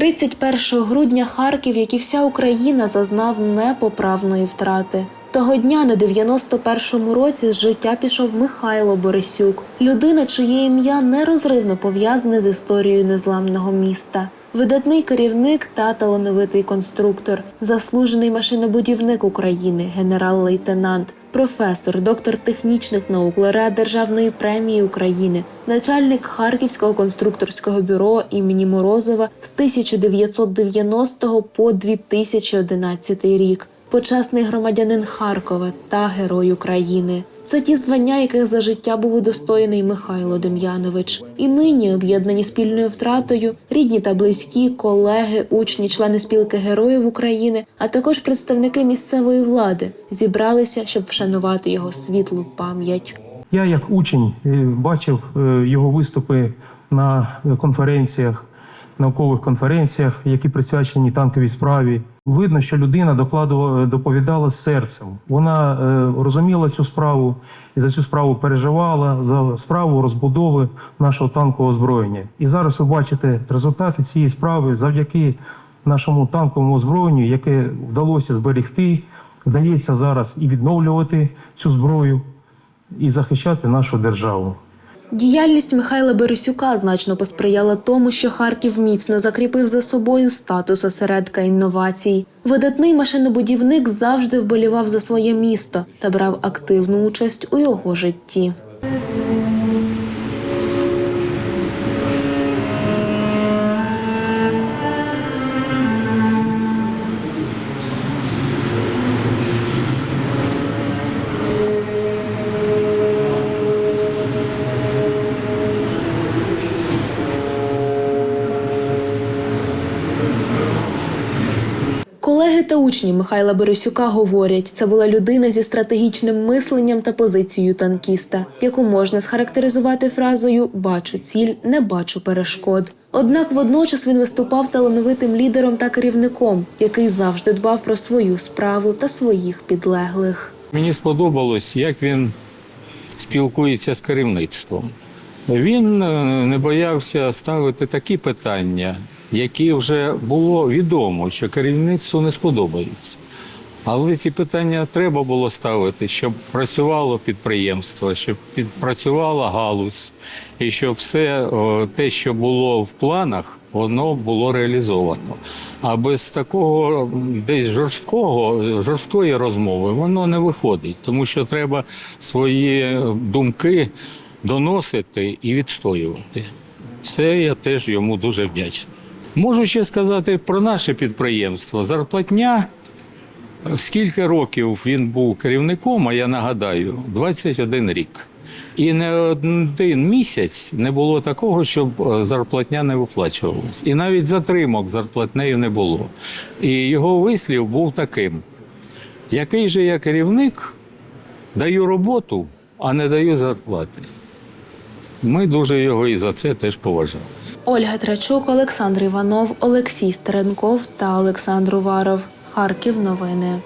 31 грудня Харків, як і вся Україна, зазнав непоправної втрати. Того дня на 91-му році з життя пішов Михайло Борисюк, людина, чиє ім'я нерозривно пов'язане з історією незламного міста. Видатний керівник та талановитий конструктор, заслужений машинобудівник України, генерал-лейтенант, професор, доктор технічних наук, лауреат Державної премії України, начальник Харківського конструкторського бюро імені Морозова з 1990 по 2011 рік. Почесний громадянин Харкова та Герой України. Це ті звання, яких за життя був удостоєний Михайло Дем'янович. І нині, об'єднані спільною втратою, рідні та близькі, колеги, учні, члени спілки героїв України, а також представники місцевої влади зібралися, щоб вшанувати його світлу пам'ять. Я, як учень, е, бачив е, його виступи на конференціях, наукових конференціях, які присвячені танковій справі. Видно, що людина докладувала, доповідала з серцем. Вона е, розуміла цю справу і за цю справу переживала за справу розбудови нашого танкового озброєння. І зараз ви бачите результати цієї справи завдяки нашому танковому озброєнню, яке вдалося зберегти. Вдається зараз і відновлювати цю зброю і захищати нашу державу. Діяльність Михайла Борисюка значно посприяла тому, що Харків міцно закріпив за собою статус осередка інновацій. Видатний машинобудівник завжди вболівав за своє місто та брав активну участь у його житті. Колеги та учні Михайла Борисюка говорять, це була людина зі стратегічним мисленням та позицією танкіста, яку можна схарактеризувати фразою Бачу ціль, не бачу перешкод. Однак водночас він виступав талановитим лідером та керівником, який завжди дбав про свою справу та своїх підлеглих. Мені сподобалось, як він спілкується з керівництвом. Він е, не боявся ставити такі питання, які вже було відомо, що керівництву не сподобаються. Але ці питання треба було ставити, щоб працювало підприємство, щоб підпрацювала галузь, і щоб все те, що було в планах, воно було реалізовано. А без такого десь жорсткого, жорсткої розмови воно не виходить, тому що треба свої думки доносити і відстоювати. Це я теж йому дуже вдячний. Можу ще сказати про наше підприємство. Зарплатня Скільки років він був керівником, а я нагадаю, 21 рік. І не один місяць не було такого, щоб е, зарплатня не виплачувалась. І навіть затримок зарплатнею не було. І його вислів був таким: який же я керівник, даю роботу, а не даю зарплати. Ми дуже його і за це теж поважали. Ольга Трачук, Олександр Іванов, Олексій Стеренков та Олександр Уваров. Харків новини.